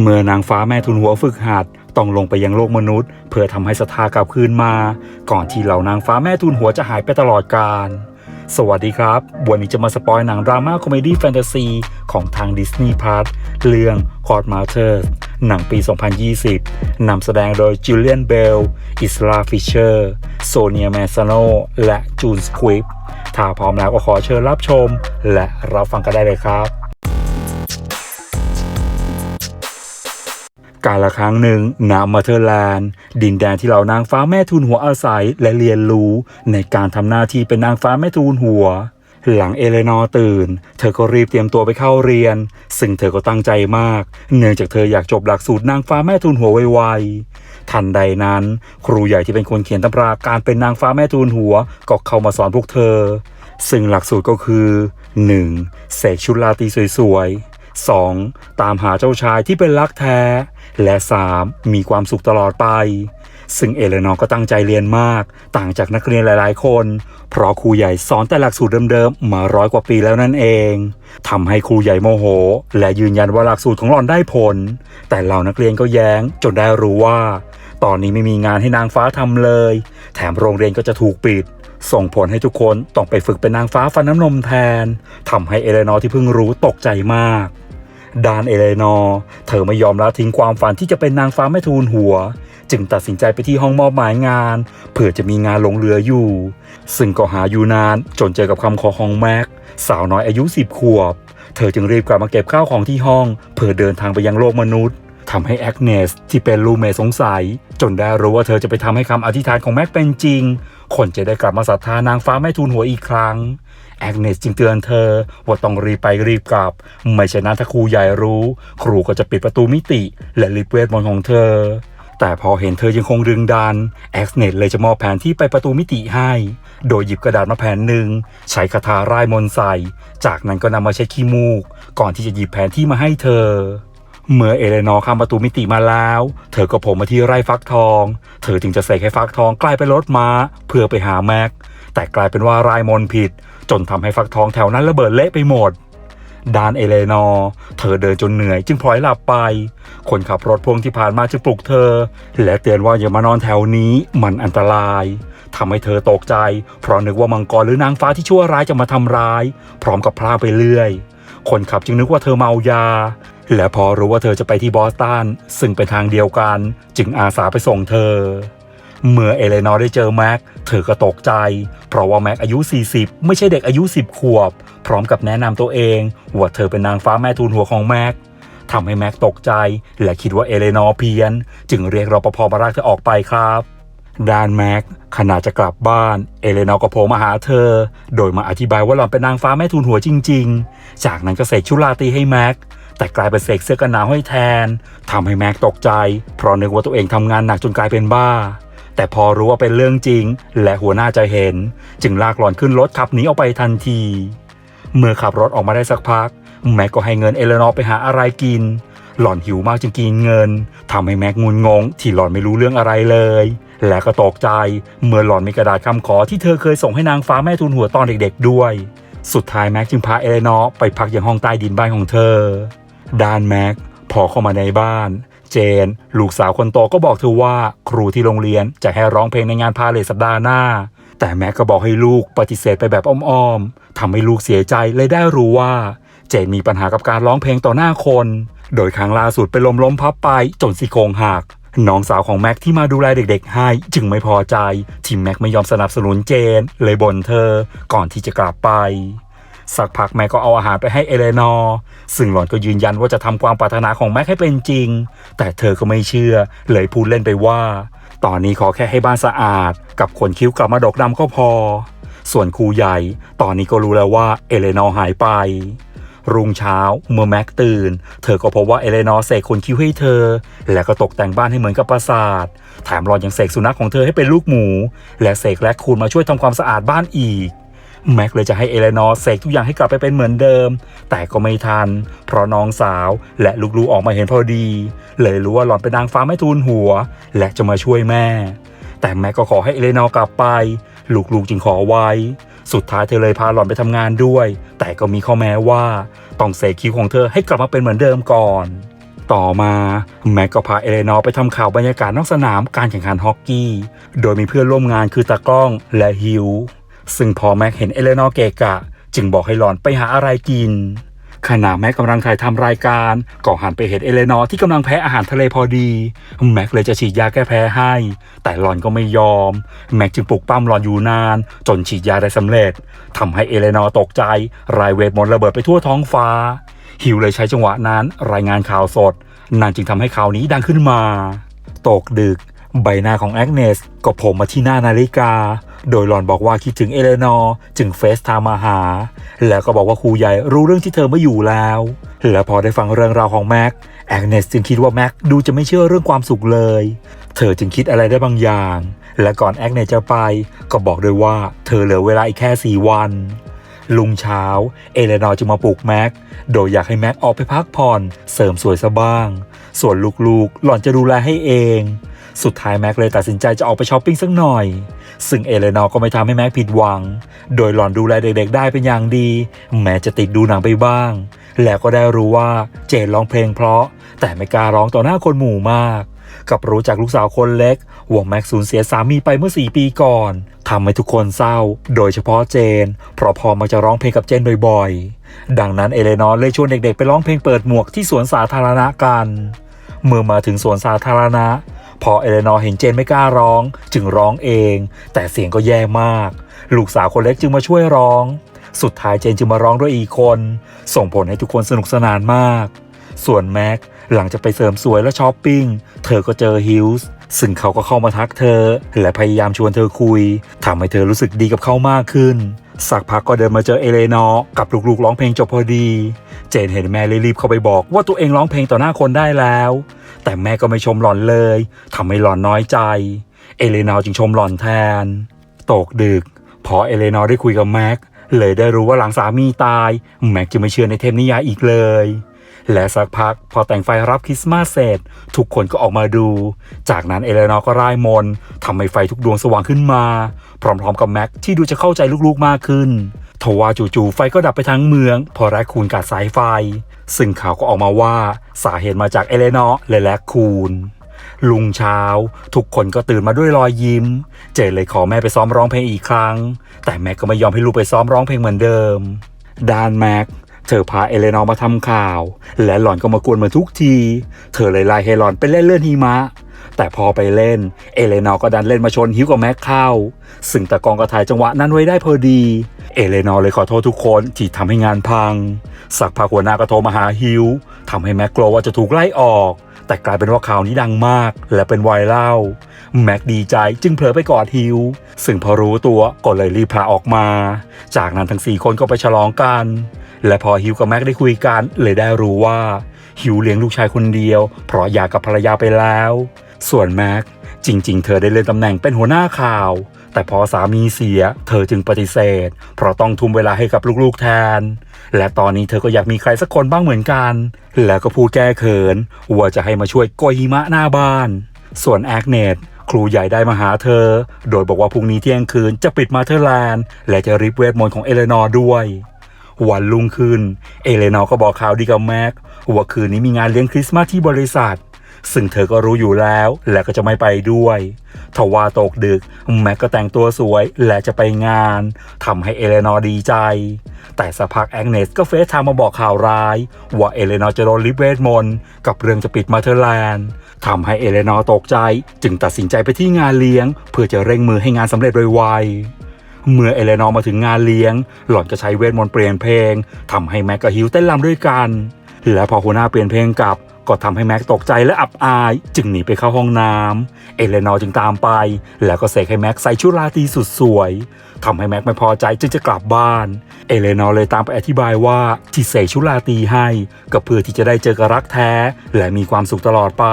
เมื่อนางฟ้าแม่ทุนหัวฝึกหัดต้องลงไปยังโลกมนุษย์ เพื่อทำให้ศรัทธากลับคืนมา ก่อนที่เหล่านางฟ้าแม่ทุนหัวจะหายไปตลอดกาลสวัสดีครับ วันนี้จะมาสปอยหนังดราม่าคอมเมดี้แฟนตาซีของทางดิสนีย์พาร์ทเรื่องคอร์ดมาเธอร์หนังปี 2020 นำแสดงโดยจิลเลียนเบล อิสลาฟิชเชอร์ โซเนียแมซาโน และจูนสควิปถ้าพร้อมแล้วก็ขอเชิญรับชม และรับฟังกันได้เลยครับ กาลครั้งหนึ่งณมาเธอร์แลนด์ ดินแดนที่เหล่านางฟ้าแม่ทูลหัวอาศัยและเรียนรู้ ในการทำหน้าที่เป็นนางฟ้าแม่ทูลหัว หลังเอเลนอร์ตื่น เธอก็รีบเตรียมตัวไปเข้าเรียน ซึ่งเธอก็ตั้งใจมาก เนื่องจากเธออยากจบหลักสูตรนางฟ้าแม่ทูลหัวไวๆทันใดนั้น ครูใหญ่ที่เป็นคนเขียนตำราการเป็นนางฟ้าแม่ทูลหัวก็เข้ามาสอนพวกเธอ ซึ่งหลักสูตรก็คือ 1. เสกชุดราตรีสวยๆ 2. ตามหาเจ้าชายที่เป็นรักแท้ และ 3. มีความสุขตลอดไป ซึ่งเอเลนอร์ก็ตั้งใจเรียนมาก ต่างจากนักเรียนหลาย ๆ คน เพราะครูใหญ่สอนแต่หลักสูตรเดิม ๆ มาร้อยกว่าปีแล้วนั่นเองทำให้ครูใหญ่โมโห และยืนยันว่าหลักสูตรของหล่อนได้ผล แต่เหล่านักเรียนก็แย้งจนได้รู้ว่า ตอนนี้ไม่มีงานให้นางฟ้าทำเลย แถมโรงเรียนก็จะถูกปิดส่งผลให้ทุกคนต้องไปฝึกเป็นนางฟ้าฟันน้ำนมแทน ทำให้เอเลนอร์ที่เพิ่งรู้ตกใจมาก ดานเอเลนอร์เธอไม่ยอมละทิ้งความฝันที่จะเป็นนางฟ้าแม่ทูลหัว จึงตัดสินใจไปที่ห้องมอบหมายงานเพื่อจะมีงานลงเหลืออยู่ ซึ่งก็หาอยู่นานจนเจอกับคำขอของแม็ก สาวน้อยอายุสิบขวบ เธอจึงรีบกลับมาเก็บข้าวของที่ห้อง เพื่อเดินทางไปยังโลกมนุษย์ทำให้แอกเนสที่เป็นลูเมสงสัย จนได้รู้ว่าเธอจะไปทำให้คำอธิษฐานของแม็กเป็นจริง คนจะได้กลับมาศรัทธานางฟ้าแม่ทูลหัวอีกครั้ง แอกเนสจึงเตือนเธอ ว่าต้องรีบไปรีบกลับ ไม่เช่นนั้นถ้าครูใหญ่รู้ ครูก็จะปิดประตูมิติ และลิบเวทมนต์ของเธอ แต่พอเห็นเธอยังคงดึงดันแอกเนสเลยจะมอบแผนที่ไปประตูมิติให้ โดยหยิบกระดาษมาแผ่นหนึ่ง ใช้คาถาร่ายมนต์ใส่ จากนั้นก็นำมาใช้ขี้มูก ก่อนที่จะหยิบแผนที่มาให้เธอเมื่อเอเลนอร์ข้ามประตูมิติมาแล้ว เธอก็ผล่มาที่ไร่ฟักทอง เธอจึงจะเสกให้ฟักทองกลายเป็นรถม้า เพื่อไปหาแม็ก แต่กลายเป็นว่ารายมนผิด จนทำให้ฟักทองแถวนั้นระเบิดเละไปหมดดานเอเลนอร์เธอเดินจนเหนื่อยจึงพลอยหลับไป คนขับรถพ่วงที่ผ่านมาจึงปลุกเธอ และเตือนว่าอย่ามานอนแถวนี้มันอันตรายทำให้เธอตกใจ เพราะนึกว่ามังกรหรือนางฟ้าที่ชั่วร้ายจะมาทำร้าย พร้อมกับพลาไปเรื่อย คนขับจึงนึกว่าเธอเมายา และพอรู้ว่าเธอจะไปที่บอสตันซึ่งเป็นทางเดียวกัน จึงอาสาไปส่งเธอ เมื่อเอเลนอร์ได้เจอแม็ก เธอก็ตกใจ เพราะว่าแม็กอายุ 40 ไม่ใช่เด็กอายุ 10 ขวบ พร้อมกับแนะนำตัวเองว่าเธอเป็นนางฟ้าแม่ทูลหัวของแม็กทำให้แม็กตกใจ และคิดว่าเอเลนอร์เพี้ยน จึงเรียกรปภมาลากเธอออกไปครับด้านแม็กขณะจะกลับบ้าน เอเลนอร์ก็โผล่มาหาเธอ โดยมาอธิบายว่าหล่อนเป็นนางฟ้าแม่ทูลหัวจริง ๆ จากนั้นก็เสกชุดราตีให้แม็กแต่กลายเป็นเสกเสื้อกันหนาวให้แทนทำให้แม็กตกใจ เพราะนึกว่าตัวเองทำงานหนักจนกลายเป็นบ้า แต่พอรู้ว่าเป็นเรื่องจริง และหัวหน้าจะเห็น จึงลากหลอนขึ้นรถขับหนีออกไปทันที เมื่อขับรถออกมาได้สักพัก แม็กก็ให้เงินเอเลนอร์ไปหาอะไรกิน หล่อนหิวมากจึงกินเงินทำให้แม็กงุนงง ที่หล่อนไม่รู้เรื่องอะไรเลย และก็ตกใจเมื่อหล่อนมีกระดาษคำขอที่เธอเคยส่งให้นางฟ้าแม่ทูลหัวตอนเด็กๆด้วย สุดท้ายแม็กจึงพาเอเลนอร์ไปพักยังห้องใต้ดินบ้านของเธอ ด้านแม็กพอเข้ามาในบ้าน เจน ลูกสาวคนโตก็บอกเธอว่า ครูที่โรงเรียนจะให้ร้องเพลงในงานพาเลทสัปดาห์หน้า แต่แม็กก็บอกให้ลูกปฏิเสธไปแบบอ้อมๆทำให้ลูกเสียใจเลยได้รู้ว่า เจนมีปัญหากับการร้องเพลงต่อหน้าคน โดยครั้งล่าสุดไปล้มล้มพับไปจนซี่โครงหักน้องสาวของแม็กที่มาดูแลเด็กๆ ให้ จึงไม่พอใจที่แม็กไม่ยอมสนับสนุนเจน เลยบ่นเธอ ก่อนที่จะกลับไป สักพักแม็กก็เอาอาหารไปให้เอเลนอร์ซึ่งหล่อนก็ยืนยันว่าจะทำความปรารถนาของแม็กให้เป็นจริง แต่เธอก็ไม่เชื่อ เลยพูดเล่นไปว่า ตอนนี้ขอแค่ให้บ้านสะอาด กับขนคิ้วกลับมาดกดำก็พอ ส่วนครูใหญ่ ตอนนี้ก็รู้แล้วว่าเอเลนอร์หายไป รุ่งเช้าเมื่อแม็กตื่น เธอก็พบว่าเอเลนอร์เสกขนคิ้วให้เธอ และก็ตกแต่งบ้านให้เหมือนกับปราสาทแถมหลอนยังเสกสุนัขของเธอให้เป็นลูกหมู และเสกแลคคูนมาช่วยทำความสะอาดบ้านอีก แม็กเลยจะให้เอเลนอร์เสกทุกอย่างให้กลับไปเป็นเหมือนเดิม แต่ก็ไม่ทัน เพราะน้องสาวและลูกๆออกมาเห็นพอดี เลยรู้ว่าหล่อนเป็นนางฟ้าไม่ทูลหัว และจะมาช่วยแม่ แต่แม็กก็ขอให้เอเลนอร์กลับไป ลูกๆจึงขอไว้ สุดท้ายเธอเลยพาหล่อนไปทำงานด้วย แต่ก็มีข้อแม้ว่าต้องเสกคิวของเธอให้กลับมาเป็นเหมือนเดิมก่อนต่อมาแม็กก็พาเอเลนอร์ไปทำข่าวบรรยากาศนอกสนามการแข่งขันฮอกกี้ โดยมีเพื่อนร่วมงานคือตากล้องและฮิว ซึ่งพอแม็กเห็นเอเลนอร์เกะกะ จึงบอกให้หลอนไปหาอะไรกิน ขณะแม็กกำลังถ่ายทำรายการก็หันไปเห็นเอเลนอร์ที่กำลังแพ้อาหารทะเลพอดี แม็กเลยจะฉีดยาแก้แพ้ให้ แต่หลอนก็ไม่ยอม แม็กจึงปลุกปั้มหลอนอยู่นาน จนฉีดยาได้สำเร็จทำให้เอเลนอร์ตกใจ รายเวทมนต์ระเบิดไปทั่วท้องฟ้า ฮิวเลยใช้จังหวะนั้นรายงานข่าวสดนั่นจึงทำให้ข่าวนี้ดังขึ้นมา ตกดึกใบหน้าของแอกเนสก็โผล่มาที่หน้านาฬิกา โดยหลอนบอกว่าคิดถึงเอเลนอร์จึงเฟซไทม์มาหา แล้วก็บอกว่าครูใหญ่รู้เรื่องที่เธอไม่อยู่แล้ว และพอได้ฟังเรื่องราวของแม็กแอกเนสจึงคิดว่าแม็กดูจะไม่เชื่อเรื่องความสุขเลย เธอจึงคิดอะไรได้บางอย่าง และก่อนแอกเนสจะไป ก็บอกด้วยว่าเธอเหลือเวลาอีกแค่สี่วันลุงเช้า เอเลนอร์จึงมาปลุกแม็ก โดยอยากให้แม็กออกไปพักผ่อน เสริมสวยซะบ้าง ส่วนลูกๆ หล่อนจะดูแลให้เอง สุดท้ายแม็กเลยตัดสินใจจะออกไปช้อปปิ้งสักหน่อย ซึ่งเอเลนอร์ก็ไม่ทำให้แม็กผิดหวัง โดยหล่อนดูแลเด็กๆได้เป็นอย่างดี แม้จะติดดูหนังไปบ้าง แล้วก็ได้รู้ว่าเจนร้องเพลงเพราะ แต่ไม่กล้าร้องต่อหน้าคนหมู่มาก กับรู้จากลูกสาวคนเล็กว่าแม็กสูญเสียสามีไปเมื่อ 4 ปีก่อนทำให้ทุกคนเศร้า โดยเฉพาะเจน เพราะพอมาจะร้องเพลงกับเจนบ่อยๆ ดังนั้นเอเลนอร์เลยชวนเด็กๆ ไปร้องเพลงเปิดหมวกที่สวนสาธารณะกัน เมื่อมาถึงสวนสาธารณะ พอเอเลนอร์เห็นเจนไม่กล้าร้อง จึงร้องเอง แต่เสียงก็แย่มาก ลูกสาวคนเล็กจึงมาช่วยร้อง สุดท้ายเจนจึงมาร้องด้วยอีกคน ส่งผลให้ทุกคนสนุกสนานมาก ส่วนแม็กหลังจากไปเสริมสวยและช้อปปิ้ง เธอก็เจอฮิลส์ ซึ่งเขาก็เข้ามาทักเธอ และพยายามชวนเธอคุยทำให้เธอรู้สึกดีกับเขามากขึ้น สักพักก็เดินมาเจอเอเลนอ์กับลูกๆร้องเพลงจบพอดี เจนเห็นแม่เลยรีบเข้าไปบอกว่าตัวเองร้องเพลงต่อหน้าคนได้แล้ว แต่แม่ก็ไม่ชมหล่อนเลยทำให้หล่อนน้อยใจ เอเลนอ์จึงชมหล่อนแทน ตกดึก พอเอเลนอ์ได้คุยกับแม็กเลยได้รู้ว่าหลังสามีตาย แม็กจะไม่เชื่อในเทพนิยายอีกเลย และสักพักพอแต่งไฟรับคริสต์มาสเสร็จ ทุกคนก็ออกมาดู จากนั้นเอเลนอร์ก็ร่ายมนทำให้ไฟทุกดวงสว่างขึ้นมา พร้อมๆกับแม็กที่ดูจะเข้าใจลูกๆมากขึ้นทว่าจู่ๆไฟก็ดับไปทั้งเมือง พอแรคคูนกัดสายไฟ ซึ่งข่าวก็ออกมาว่าสาเหตุมาจากเอเลนอร์และแรคคูนลุงเช้า ทุกคนก็ตื่นมาด้วยรอยยิ้ม เจนเลยขอแม่ไปซ้อมร้องเพลงอีกครั้ง แต่แม็กก็ไม่ยอมให้ลูกไปซ้อมร้องเพลงเหมือนเดิมดานแม็ก เธอพาเอเลนอร์มาทำข่าว และหล่อนก็มากวนเหมือนทุกที เธอเลยไล่ให้หล่อนไปเล่นเลื่อนหิมะ แต่พอไปเล่น เอเลนอร์ก็ดันเล่นมาชนฮิวกับแม็กเข้า ซึ่งตะกองก็ถ่ายจังหวะนั้นไว้ได้พอดี เอเลนอร์เลยขอโทษทุกคนที่ทำให้งานพัง สักพักหัวหน้าก็โทรมาหาฮิวทำให้แม็กกลัวว่าจะถูกไล่ออก แต่กลายเป็นว่าข่าวนี้ดังมาก และเป็นไวรัลแม็กดีใจจึงเผลอไปกอดฮิว ซึ่งพอรู้ตัวก็เลยรีบพาออกมา จากนั้นทั้งสี่คนก็ไปฉลองกัน และพอฮิวกับแม็กได้คุยกันเลยได้รู้ว่า ฮิวเลี้ยงลูกชายคนเดียว เพราะหย่ากับภรรยาไปแล้ว ส่วนแม็กจริง ๆ เธอได้เลื่อนตำแหน่งเป็นหัวหน้าข่าว แต่พอสามีเสีย เธอจึงปฏิเสธ เพราะต้องทุ่มเวลาให้กับลูกๆแทน และตอนนี้เธอก็อยากมีใครสักคนบ้างเหมือนกัน แล้วก็พูดแก้เขินว่าจะให้มาช่วยโกยหิมะหน้าบ้าน ส่วนแอกเนตครูใหญ่ได้มาหาเธอ โดยบอกว่าพรุ่งนี้เที่ยงคืนจะปิดมาเธอร์แลนด์ และจะริบเวทมนต์ของเอเลนอร์ด้วย วันรุ่งขึ้น เอเลนอร์ก็บอกข่าวดีกับแม็กว่าคืนนี้มีงานเลี้ยงคริสต์มาสที่บริษัท ซึ่งเธอก็รู้อยู่แล้วและก็จะไม่ไปด้วยทว่าตกดึก แม็กก็แต่งตัวสวยและจะไปงานทำให้เอเลนอร์ดีใจ แต่สักพักแองเนสก็เฟซไทม์มาบอกข่าวร้าย ว่าเอเลนอร์จะโดนลิเวทมนต์กับเรื่องจะปิดมาเธอร์แลนด์ทำให้เอเลนอร์ตกใจ จึงตัดสินใจไปที่งานเลี้ยง เพื่อจะเร่งมือให้งานสำเร็จโดยไวๆ เมื่อเอเลนอร์มาถึงงานเลี้ยง หล่อนก็ใช้เวทมนต์เปลี่ยนเพลงทำให้แม็กกับฮิวเต้นรำด้วยกัน และพอหัวหน้าเปลี่ยนเพลงกลับก็ทำให้แม็กตกใจและอับอาย จึงหนีไปเข้าห้องน้ำเอเลนอร์จึงตามไป แล้วก็เสกให้แม็กใส่ชุดราตรีสุดสวยทำให้แม็กไม่พอใจจึงจะกลับบ้าน เอเลนอร์เลยตามไปอธิบายว่าที่เสกชุดราตรีให้ก็เพื่อที่จะได้เจอกับรักแท้ และมีความสุขตลอดไป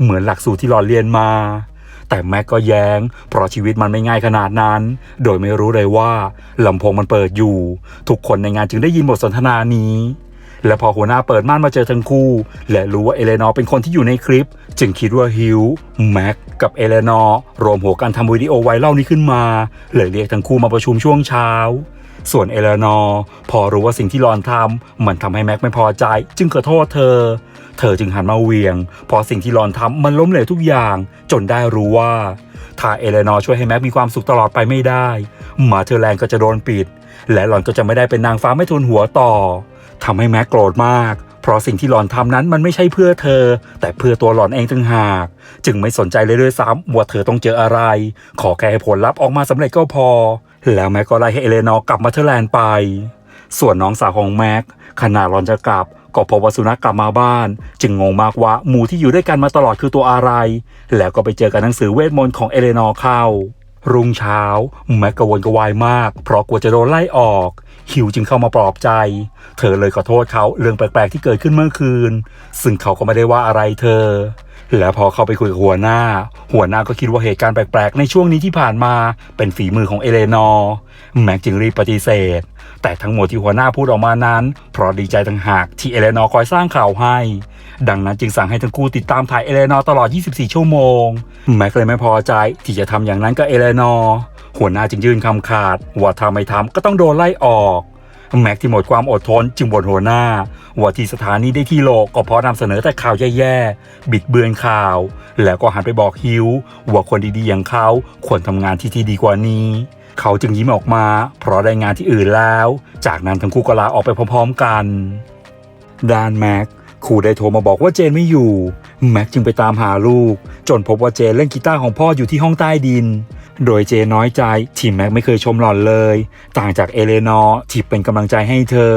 เหมือนหลักสูตรที่หลอนเรียนมา แต่แม็กก็แย้ง เพราะชีวิตมันไม่ง่ายขนาดนั้น โดยไม่รู้เลยว่าลำโพงมันเปิดอยู่ ทุกคนในงานจึงได้ยินบทสนทนานี้ และพอหัวหน้าเปิดม่านมาเจอทั้งคู่ และรู้ว่าเอเลนอร์เป็นคนที่อยู่ในคลิป จึงคิดว่าฮิวแม็กกับเอเลนอร์รวมหัวกันทำวิดีโอไวรัลนี้ขึ้นมาเลยเรียกทั้งคู่มาประชุมช่วงเช้า ส่วนเอเลนอร์พอรู้ว่าสิ่งที่หลอนทำมันทำให้แม็กไม่พอใจ จึงขอโทษเธอ เธอจึงหันมาเวียงเพราะสิ่งที่หลอนทำมันล้มเหลวทุกอย่าง จนได้รู้ว่า ถ้าเอเลนอร์ช่วยให้แม็กมีความสุขตลอดไปไม่ได้มาเธอแลนก็จะโดนปิด และหลอนก็จะไม่ได้เป็นนางฟ้าไม่ทูลหัวต่อทำให้แม็กโกรธมากเพราะสิ่งที่หลอนทำนั้นมันไม่ใช่เพื่อเธอ แต่เพื่อตัวหลอนเองต่างหาก จึงไม่สนใจเลยด้วยซ้ำว่าเธอต้องเจออะไร ขอแค่ให้ผลลัพธ์ออกมาสำเร็จก็พอ แล้วแม็กก็ไล่ให้เอเลนอร์กลับมาเธอร์แลนด์ไป ส่วนน้องสาวของแม็กขณะหลอนจะกลับก็พบว่าสุนัขกลับมาบ้าน จึงงงมากว่าหมูที่อยู่ด้วยกันมาตลอดคือตัวอะไร แล้วก็ไปเจอกับหนังสือเวทมนต์ของเอเลนอร์เข้า รุ่งเช้า แม็กกวนกวายมาก เพราะกลัวจะโดนไล่ออกฮิวจึงเข้ามาปลอบใจ เธอเลยขอโทษเขาเรื่องแปลกๆที่เกิดขึ้นเมื่อคืน ซึ่งเขาก็ไม่ได้ว่าอะไรเธอ แล้วพอเข้าไปคุยกับหัวหน้า หัวหน้าก็คิดว่าเหตุการณ์แปลกๆ ในช่วงนี้ที่ผ่านมาเป็นฝีมือของเอเลนอร์แม็กจึงรีบปฏิเสธ แต่ทั้งหมดที่หัวหน้าพูดออกมานั้น เพราะดีใจต่างหากที่เอเลนอร์คอยสร้างข่าวให้ ดังนั้นจึงสั่งให้ทั้งคู่ติดตามถ่ายเอเลนอร์ตลอด 24 ชั่วโมง แม็กเลยไม่พอใจที่จะทำอย่างนั้นกับเอเลนอร์หัวหน้าจึงยื่นคำขาดว่าถ้าไม่ทำก็ต้องโดนไล่ออก แม็กที่หมดความอดทนจึงบ่นหัวหน้า ว่าที่สถานีได้ที่โลกก็เพราะนำเสนอแต่ข่าวแย่ๆ บิดเบือนข่าว แล้วก็หันไปบอกฮิวว่าคนดีๆอย่างเขาควรทำงานที่ที่ดีกว่านี้ เขาจึงยิ้มออกมา เพราะได้งานที่อื่นแล้ว จากนั้นทั้งคู่ก็ลาออกไปพร้อมๆกันดานแม็กครูได้โทรมาบอกว่าเจนไม่อยู่ แม็กจึงไปตามหาลูก จนพบว่าเจนเล่นกีตาร์ของพ่ออยู่ที่ห้องใต้ดิน โดยเจน้อยใจที่แม็กไม่เคยชมหล่อนเลย ต่างจากเอเลนอร์ที่เป็นกำลังใจให้เธอ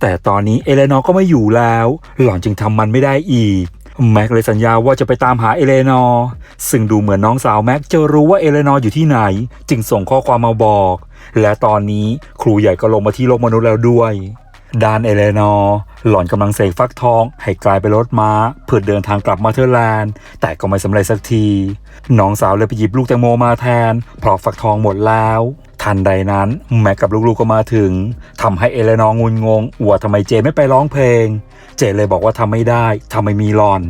แต่ตอนนี้เอเลนอร์ก็ไม่อยู่แล้ว หล่อนจึงทำมันไม่ได้อีกแม็กเลยสัญญาว่าจะไปตามหาเอเลนอร์ซึ่งดูเหมือนน้องสาวแม็กจะรู้ว่าเอเลนอร์อยู่ที่ไหน จึงส่งข้อความมาบอก และตอนนี้ครูใหญ่ก็ลงมาที่โลกมนุษย์แล้วด้วย ด้านเอเลนอร์หล่อนกำลังเสกฟักทอง ให้กลายเป็นรถม้าเพื่อเดินทางกลับมาเธอร์แลนด์ แต่ก็ไม่สำเร็จสักที น้องสาวเลยไปหยิบลูกแตงโมมาแทน เพราะฟักทองหมดแล้ว ทันใดนั้นแม็กกับลูกๆก็มาถึงทำให้เอเลนอร์งุนงงว่าทำไมเจนไม่ไปร้องเพลง เจนเลยบอกว่าทำไม่ได้ทำไม่มีหลอน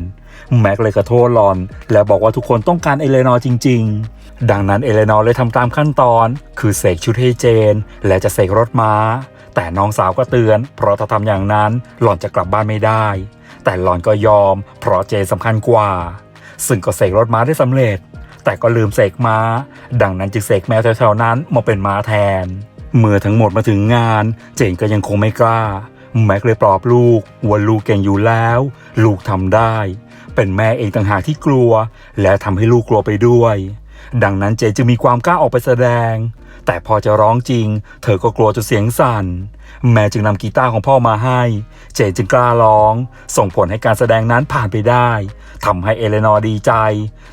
แม็กเลยขอโทษหลอน และบอกว่าทุกคนต้องการเอเลนอร์จริง ๆดังนั้นเอเลนอร์เลยทำตามขั้นตอน คือเสกชุดให้เจน และจะเสกรถม้า แต่น้องสาวก็เตือน เพราะถ้าทำอย่างนั้นหล่อนจะกลับบ้านไม่ได้ แต่หล่อนก็ยอม เพราะเจสำคัญกว่า ซึ่งก็เสกรถม้าได้สำเร็จ แต่ก็ลืมเสกม้า ดังนั้นจึงเสกแมวแถวๆนั้นมาเป็นม้าแทน เมื่อทั้งหมดมาถึงงาน เจนก็ยังคงไม่กล้า แม็กเลยปลอบลูกว่าลูกเก่งอยู่แล้ว ลูกทำได้ เป็นแม่เองต่างหากที่กลัว และทำให้ลูกกลัวไปด้วย ดังนั้นเจจึงมีความกล้าออกไปแสดง แต่พอจะร้องจริง เธอก็กลัวจนเสียงสั่น แม่จึงนำกีตาร์ของพ่อมาให้ เจนจึงกล้าร้อง ส่งผลให้การแสดงนั้นผ่านไปได้ทำให้เอเลนอร์ดีใจ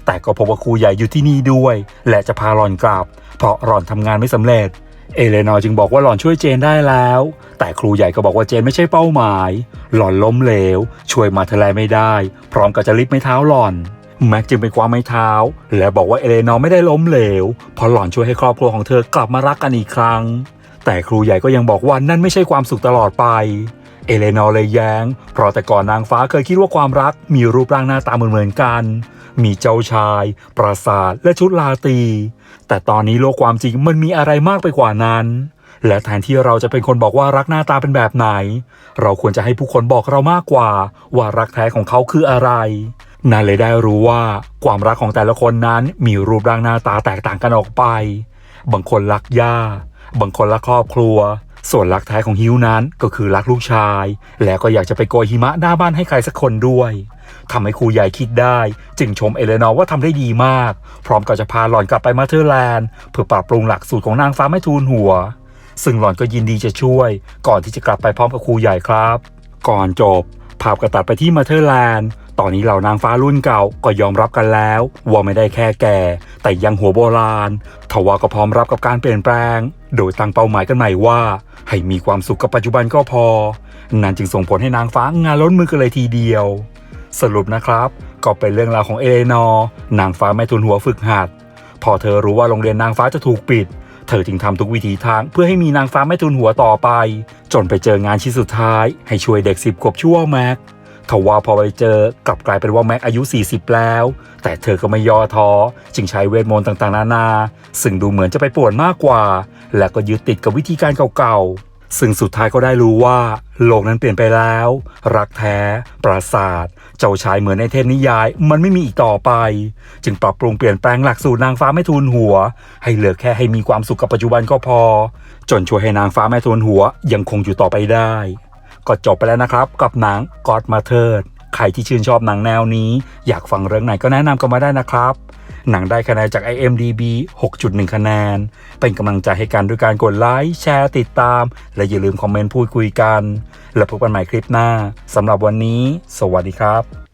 แต่ก็พบว่าครูใหญ่อยู่ที่นี่ด้วย และจะพาหลอนกลับ เพราะหลอนทำงานไม่สำเร็จ เอเลนอร์จึงบอกว่าหลอนช่วยเจนได้แล้ว แต่ครูใหญ่ก็บอกว่าเจนไม่ใช่เป้าหมาย หลอนล้มเหลว ช่วยมาเทลายไม่ได้ พร้อมกับจะลิฟไม้เท้าหลอน แม็กจึงไปคว้าไม้เท้า และบอกว่าเอเลนอร์ไม่ได้ล้มเหลวเพราะหล่อนช่วยให้ครอบครัวของเธอกลับมารักกันอีกครั้ง แต่ครูใหญ่ก็ยังบอกว่านั่นไม่ใช่ความสุขตลอดไป เอเลนอร์เลยแย้ง เพราะแต่ก่อนนางฟ้าเคยคิดว่าความรักมีรูปร่างหน้าตาเหมือนเหมือนๆกัน มีเจ้าชาย ปราสาท และชุดลาตี แต่ตอนนี้โลกความจริงมันมีอะไรมากไปกว่านั้นและแทนที่เราจะเป็นคนบอกว่ารักหน้าตาเป็นแบบไหน เราควรจะให้ผู้คนบอกเรามากกว่า ว่ารักแท้ของเขาคืออะไร นั่นเลยได้รู้ว่าความรักของแต่ละคนนั้นมีรูปร่างหน้าตาแตกต่างกันออกไป บางคนรักย่า บางคนรักครอบครัว ส่วนรักแท้ของฮิวนั้นก็คือรักลูกชาย แล้วก็อยากจะไปโกยหิมะหน้าบ้านให้ใครสักคนด้วยทำให้ครูใหญ่คิดได้ จึงชมเอเลนอร์ว่าทำได้ดีมาก พร้อมกับจะพาหล่อนกลับไปมาเธอร์แลนด์เพื่อปรับปรุงหลักสูตรของนางฟ้าไม่ทูลหัว ซึ่งหล่อนก็ยินดีจะช่วย ก่อนที่จะกลับไปพร้อมกับครูใหญ่ครับ ก่อนจบภาพกระตัดไปที่มาเธอร์แลนด์ ตอนนี้เหล่านางฟ้ารุ่นเก่าก็ยอมรับกันแล้ว ว่าไม่ได้แค่แก่ แต่ยังหัวโบราณทว่าก็พร้อมรับกับการเปลี่ยนแปลง โดยตั้งเป้าหมายกันใหม่ว่า ให้มีความสุขกับปัจจุบันก็พอ นั่นจึงส่งผลให้นางฟ้างานล้นมือกันเลยทีเดียว สรุปนะครับ ก็เป็นเรื่องราวของเอเลนอร์นางฟ้าแม่ทุนหัวฝึกหัด พอเธอรู้ว่าโรงเรียนนางฟ้าจะถูกปิด เธอจึงทำทุกวิถีทางเพื่อให้มีนางฟ้าแม่ทุนหัวต่อไป จนไปเจองานชิ้นสุดท้าย ให้ช่วยเด็กสิบขวบชั่วแม็ก ทว่าพอไปเจอกลับกลายเป็นว่าแม็กอายุ 40 แล้ว แต่เธอก็ไม่ย่อท้อจึงใช้เวทมนต์ต่างๆ นานา ซึ่งดูเหมือนจะไปป่วนมากกว่า และก็ยึดติดกับวิธีการเก่าๆ ซึ่งสุดท้ายก็ได้รู้ว่า โลกนั้นเปลี่ยนไปแล้ว รักแท้ ปราศาสตร์เจ้าชายเหมือนในเทพนิยาย มันไม่มีอีกต่อไป จึงปรับปรุงเปลี่ยนแปลงหลักสูตรนางฟ้าแม่ทูลหัว ให้เหลือแค่ให้มีความสุขกับปัจจุบันก็พอ จนช่วยให้นางฟ้าแม่ทูลหัวยังคงอยู่ต่อไปได้ ก็จบไปแล้วนะครับ กับหนัง God m o t h e r ใครที่ชื่นชอบหนังแนวนี้ อยากฟังเรื่องไหนก็แนะนำกันมาได้นะครับ หนังได้คะแนนจาก IMDB 6.1 คะแนน เป็นกำลังใจให้กันด้วยการกดไลค์แชร์ติดตาม และอย่าลืมคอมเมนต์พูดคุยกัน แล้วพบกันใหม่คลิปหน้าสำหรับวันนี้ สวัสดีครับ